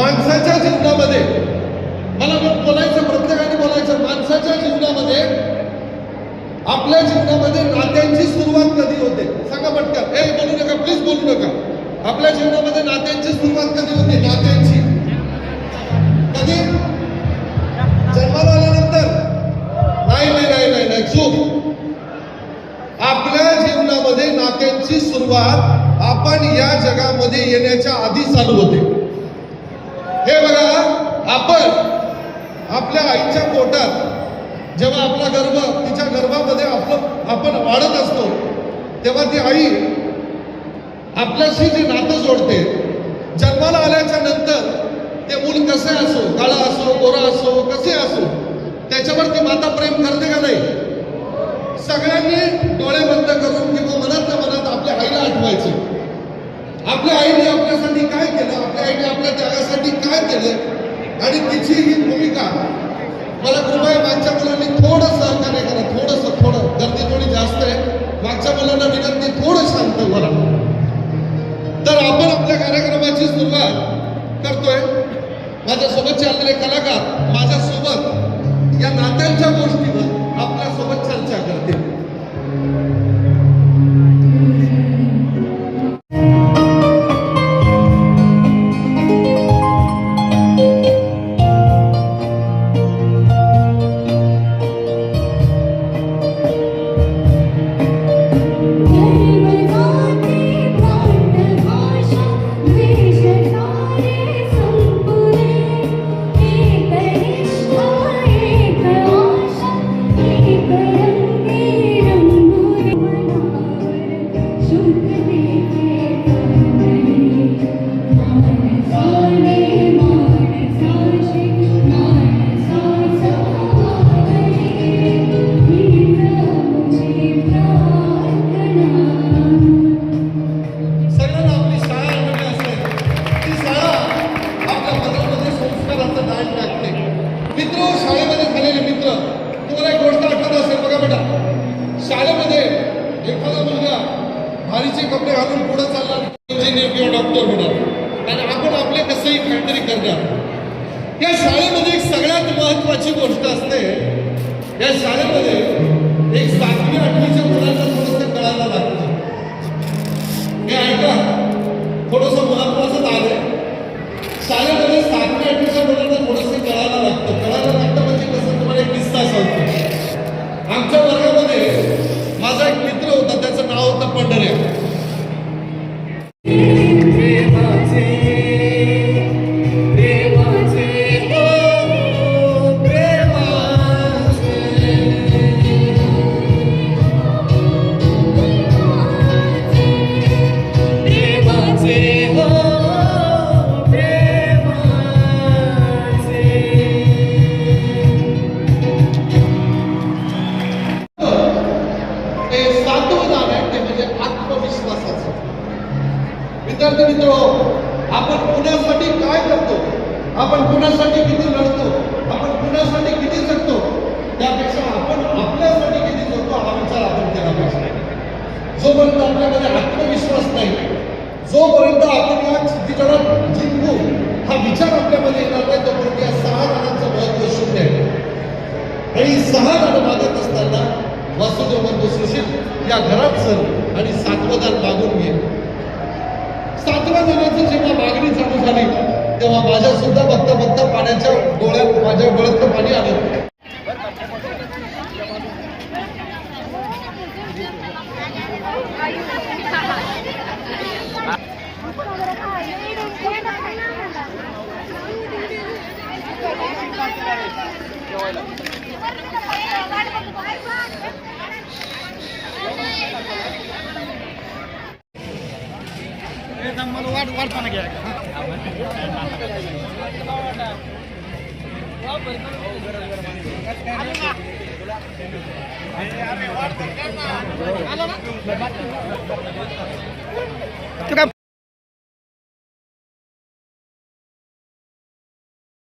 माणसाच्या जीवनामध्ये. मला मग बोलायचं प्रत्येकाने बोलायचं. माणसाच्या जीवनामध्ये आपल्या जीवनामध्ये नात्यांची सुरुवात कधी होते? सांगा पटकन. हे बोलू नका प्लीज बोलू नका. आपल्या जीवनामध्ये नात्यांची सुरुवात कधी होते? नात्यांची. कधी? जन्माला आल्यानंतर. नाही नाही नाही नाही नाही. चूक. आपल्या जीवनामध्ये नात्यांची सुरुवात आपण या जगामध्ये येण्याच्या आधी चालू होते. हे बघा आपण आपल्या आईच्या पोटात जेव्हा आपला गर्भ तिच्या गर्भामध्ये आपलं आपण वाढत असतो तेव्हा ती आई आपल्याशी जे नातं जोडते जन्माला आल्याच्यानंतर ते मूल कसे असो काळा असो गोरा असो कसे असो त्याच्यावर ती माता प्रेम करते का नाही? सगळ्यांनी डोळे बंद करून किंवा मनातल्या मनात आपल्या आईला आठवायचे. आपल्या आईने आपल्यासाठी काय केलं? ताईने आपल्या जगासाठी काय केलं आणि तिची ही भूमिका. मला कृपया मागच्या मुलांनी थोडं सहकार्य करा थोडंसं थोडं. गर्दी थोडी जास्त आहे. मागच्या मुलांना विनंती थोडं शांत बोला. तर आपण आपल्या कार्यक्रमाची सुरुवात करतोय. माझ्यासोबत चाललेले कलाकार माझ्यासोबत या नात्यांच्या गोष्टी एखादा मुलगा भारीचे कपडे घालून पुढे चालला इंजिनियर किंवा डॉक्टर होणार आणि आपण आपले कसंही काहीतरी करणार. या शाळेमध्ये एक सगळ्यात महत्वाची गोष्ट असते या शाळेमध्ये एक सातवी आठवीच्या मुलांना थोडंसं कळायला लागतं. हे ऐका थोडंसं महत्वाचं आलंय शाळेमध्ये सातवी आठवीच्या विद्यार्थी मित्र आपण कुणासाठी काय करतो? आपण कुणासाठी किती लढतो? आपण कुणासाठी किती जगतो? त्यापेक्षा आपण आपल्यासाठी किती जगतो? हा विचार आपण केला पाहिजे. जोपर्यंत आपल्यामध्ये आत्मविश्वास नाही जोपर्यंत आपण या चित्रीकरणात वासुदेव बंधू सुशील या घरात सर आणि सातवं दान मागून घे. सातव्या दानाची जेव्हा मागणी चालू झाली तेव्हा माझ्या सुद्धा बघता बघता पाण्याच्या डोळ्यात माझ्या डोळ्यातलं पाणी आलं. तू काय